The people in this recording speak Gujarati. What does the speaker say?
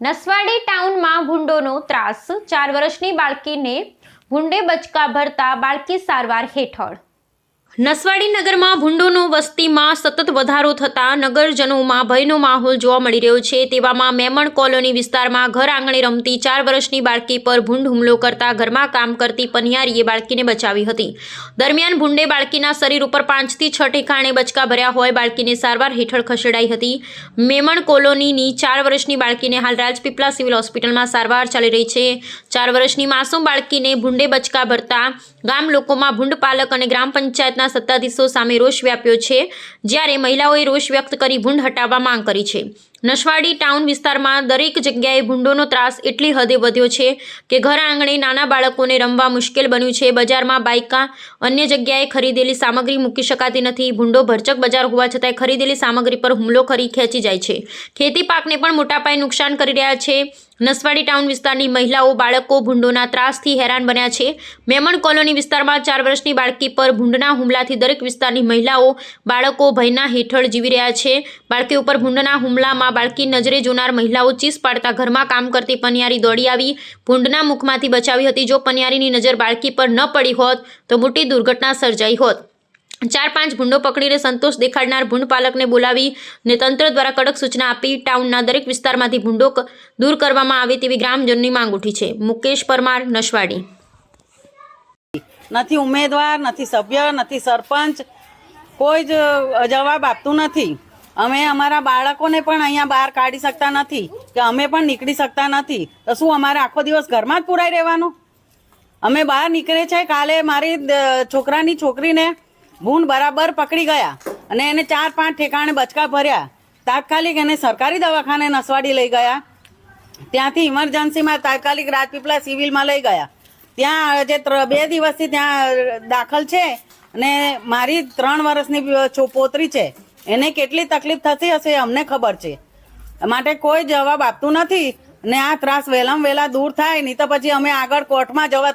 નસવાડી ટાઉનમાં ભૂંડોનો ત્રાસ. ચાર વર્ષની બાળકીને ભૂંડે બચકા ભરતા બાળકી સારવાર હેઠળ. નસવાડી નગરમાં ભૂંડોનો વસ્તીમાં સતત વધારો થતા નગરજનોમાં ભયનો માહોલ જોવા મળી રહ્યો છે. તેવામાં મેમણ કોલોની વિસ્તારમાં ઘર આંગણે રમતી ચાર વર્ષની બાળકી પર ભૂંડ હુમલો કરતા ઘરમાં કામ કરતી પનિયારીએ બાળકીને બચાવી હતી. દરમિયાન ભૂંડે બાળકીના શરીર ઉપર પાંચથી છ ઠેકાણે બચકા ભર્યા હોય બાળકીને સારવાર હેઠળ ખસેડાઈ હતી. મેમણ કોલોનીની ચાર વર્ષની બાળકીને હાલ રાજપીપળા સિવિલ હોસ્પિટલમાં સારવાર ચાલી રહી છે. ચાર વર્ષની માસૂમ બાળકીને ભૂંડે બચકા ભરતા ગામ લોકોમાં ભૂંડ પાલક અને ગ્રામ પંચાયતના સત્તાધીશો સામે રોષ વ્યાપ્યો છે, જ્યારે મહિલાઓએ રોષ વ્યક્ત કરી ભૂંડ હટાવવા માંગ કરી છે. નસવાડી ટાઉન વિસ્તારમાં દરેક જગ્યાએ ભૂંડોનો ત્રાસ એટલી હદે વધ્યો છે કે ઘર આંગણે નાના બાળકોને રમવા મુશ્કેલ બન્યું છે. બજારમાં બાઇકા અન્ય જગ્યાએ ખરીદેલી સામગ્રી મૂકી શકાતી નથી. ભૂંડો ભરચક બજાર હોવા છતાંય ખરીદેલી સામગ્રી પર હુમલો કરી ખેંચી જાય છે. ખેતી પાકને પણ મોટા પાયે નુકસાન કરી રહ્યા છે. નસવાડી ટાઉન વિસ્તારની મહિલાઓ, બાળકો ભૂંડોના ત્રાસથી હેરાન બન્યા છે. મેમણ કોલોની વિસ્તારમાં ચાર વર્ષની બાળકી પર ભૂંડના હુમલાથી દરેક વિસ્તારની મહિલાઓ, બાળકો ભયના હેઠળ જીવી રહ્યા છે. બાળકી ઉપર ભૂંડના હુમલામાં બાળકી નજરે જોનાર મહિલાઓ ચીસ પાડતા ઘરમાં કામ કરતી પનિયારી દોડી આવી, ભૂંડના મુખમાંથી બચાવી હતી. જો પનિયારીની નજર બાળકી પર ન પડી હોત, તો મોટી દુર્ઘટના સર્જાઈ હોત. ચાર પાંચ ભૂંડો પકડીને સંતોષ દેખાડનાર ભૂંડ પાલકને બોલાવી ને તંત્ર દ્વારા કડક સૂચના આપી ટાઉનના દરેક વિસ્તારમાંથી ભૂંડો દૂર કરવામાં આવે તેવી ગ્રામજનની માંગ ઉઠી છે. મુકેશ પરમાર નશવાડી નથી ઉમેદવાર, નથી સભ્ય, નથી સરપંચ. કોઈ જ જવાબ આપતું નથી. અમે અમારા બાળકોને પણ અહીંયા બહાર કાઢી શકતા નથી, કે અમે પણ નીકળી શકતા નથી. તો શું અમારે આખો દિવસ ઘરમાં જ પુરાઈ રહેવાનું? અમે બહાર નીકળે છે, કાલે મારી છોકરાની છોકરીને ભૂંડ બરાબર પકડી ગયા અને એને ચાર પાંચ ઠેકાણે બચકા ભર્યા. તાત્કાલિક એને સરકારી દવાખાને નસવાડી લઈ ગયા. ત્યાંથી ઇમરજન્સીમાં તાત્કાલિક રાજપીપળા સિવિલમાં લઈ ગયા. ત્યાં જે બે દિવસથી ત્યાં દાખલ છે અને મારી ત્રણ વર્ષની પોતરી છે. એને કેટલી તકલીફ થતી હશે અમને ખબર છે. માટે કોઈ જવાબ આપતું નથી ને આ ત્રાસ વહેલામ વહેલા દૂર થાય, નહીં તો પછી અમે આગળ કોર્ટમાં જવા